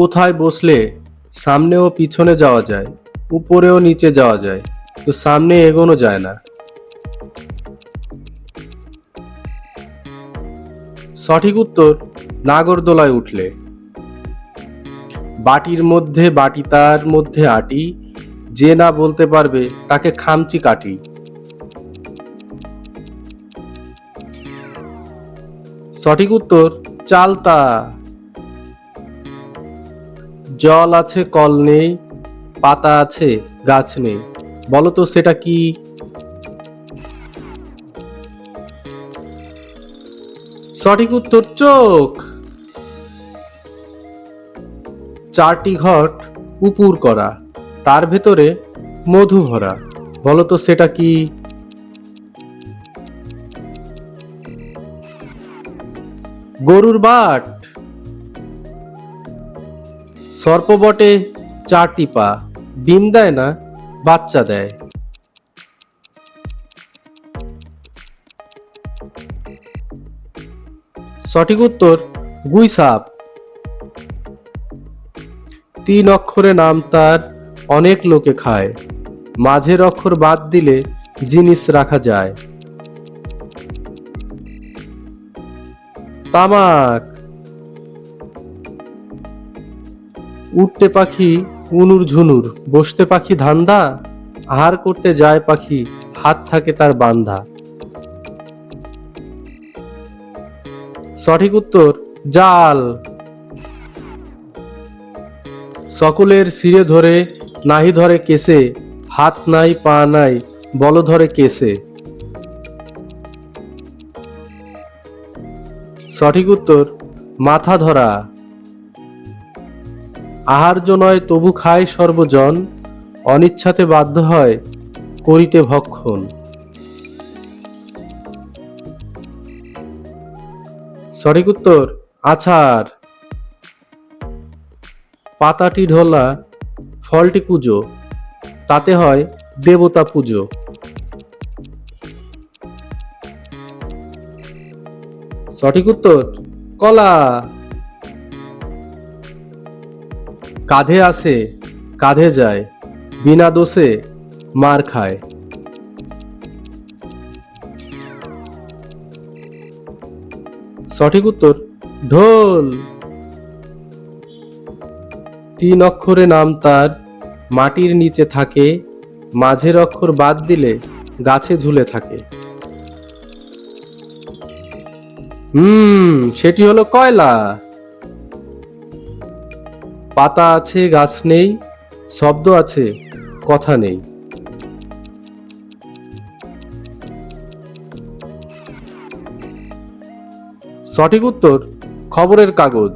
কোথায় বসলে সামনে ও পিছনে যাওয়া যায়, উপরেও নিচে যাওয়া যায়, তো সামনে এগোনো যায় না। সঠিক উত্তর, নাগরদোলায় উঠলে। বাটির মধ্যে বাটি, তার মধ্যে আটি, যে না বলতে পারবে তাকে খামচি কাটি সঠিক উত্তর, চালতা। জল আছে, কল নেই, পাতা আছে, গাছ নেই। বলো তো সেটা কি? সঠিক উত্তর, চোখ। চারটি ঘট উপুর করা, তার ভেতরে মধু ভরা। বলো তো সেটা কি? গরুর বাট। সর্প বটে চারটি পা, ডিম দেয় না, বাচ্চা দেয়। সঠিক উত্তর, গুই সাপ। তিন অক্ষরে নাম তার অনেক লোকে খায়। মাঝের অক্ষর বাদ দিলে জিনিস রাখা যায়। তামাক। উঠতে পাখি উনুর ঝুনুর, বসতে পাখি ধান্দা, আহার করতে যায় পাখি, হাত থাকে তার বান্ধা। সঠিক উত্তর, জাল। সকলের সিরে ধরে, নাহি ধরে কেসে, হাত নাই, পা নাই, বল ধরে কেসে। সঠিক উত্তর, মাথা ধরা। আহার্য নয়, তবু খায় সর্বজন, অনিচ্ছাতে বাধ্য হয়, করিতে ভক্ষণ। সঠিক উত্তর আছাড় পাতাটি ঢোলা, ফলটি কুজো, তাতে হয় দেবতা পুজো। সঠিক উত্তর, কলা। কাঁধে আসে, কাঁধে যায়, বিনা দোষে মার খায়। সঠিক উত্তর, ঢোল। তিন অক্ষরে নাম তার, মাটির নিচে থাকে, মাঝের অক্ষর বাদ দিলে গাছে ঝুলে থাকে। হুম, সেটি হলো কয়লা। পাতা আছে গাছ নেই শব্দ আছে কথা নেই। সঠিক উত্তর খবরের কাগজ।